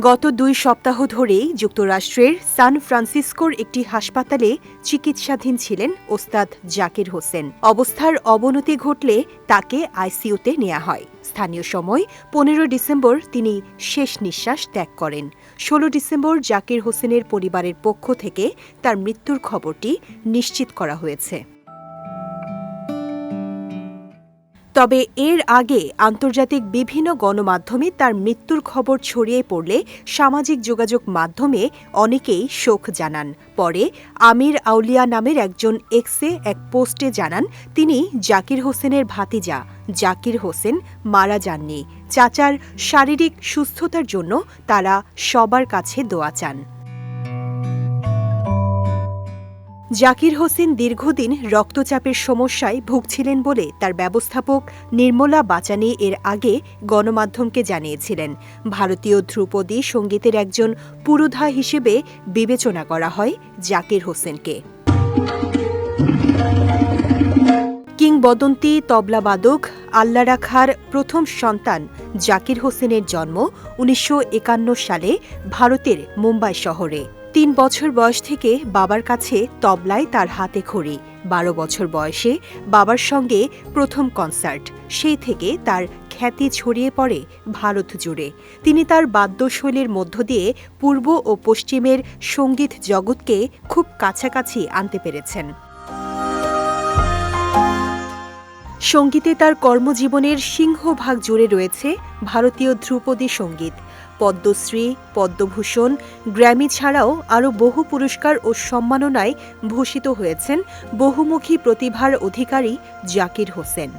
গত দুই সপ্তাহ ধরেই যুক্তরাষ্ট্রের সান ফ্রান্সিসকোর একটি হাসপাতালে চিকিৎসাধীন ছিলেন ওস্তাদ জাকির হোসেন। অবস্থার অবনতি ঘটলে তাকে আইসিইউতে নেওয়া হয়। স্থানীয় সময় পনেরো ডিসেম্বর তিনি শেষ নিঃশ্বাস ত্যাগ করেন। ষোলো ডিসেম্বর জাকির হোসেনের পরিবারের পক্ষ থেকে তার মৃত্যুর খবরটি নিশ্চিত করা হয়েছে। তবে এর আগে আন্তর্জাতিক বিভিন্ন গণমাধ্যমে তার মৃত্যুর খবর ছড়িয়ে পড়লে সামাজিক যোগাযোগ মাধ্যমে অনেকেই শোক জানান। পরে আমির আউলিয়া নামের একজন এক্সে এক পোস্টে জানান, তিনি জাকির হোসেনের ভাতিজা। জাকির হোসেন মারা যাননি। চাচার শারীরিক সুস্থতার জন্য তারা সবার কাছে দোয়া চান। জাকির হোসেন দীর্ঘদিন রক্তচাপের সমস্যায় ভুগছিলেন বলে তার ব্যবস্থাপক নির্মলা বাচানি এর আগে গণমাধ্যমকে জানিয়েছিলেন। ভারতীয় ধ্রুপদী সঙ্গীতের একজন পুরোধা হিসেবে বিবেচনা করা হয় জাকির হোসেনকে। কিংবদন্তি তবলাবাদক আল্লা রাখার প্রথম সন্তান জাকির হোসেনের জন্ম উনিশশো একান্ন সালে ভারতের মুম্বাই শহরে। তিন বছর বয়স থেকে বাবার কাছে তবলায় তার হাতে খড়ি। বারো বছর বয়সে বাবার সঙ্গে প্রথম কনসার্ট। সেই থেকে তার খ্যাতি ছড়িয়ে পড়ে ভারত জুড়ে। তিনি তার বাদ্যশৈলীর মধ্য দিয়ে পূর্ব ও পশ্চিমের সংগীত জগৎকে খুব কাছাকাছি আনতে পেরেছেন। সঙ্গীতে তার কর্মজীবনের সিংহভাগ জুড়ে রয়েছে ভারতীয় ধ্রুপদী সংগীত। পদ্মশ্রী, পদ্মভূষণ, গ্র্যামি ছাড়াও আরও বহু পুরস্কার ও সম্মাননায় ভূষিত হয়েছেন বহুমুখী প্রতিভার অধিকারী জাকির হোসেন।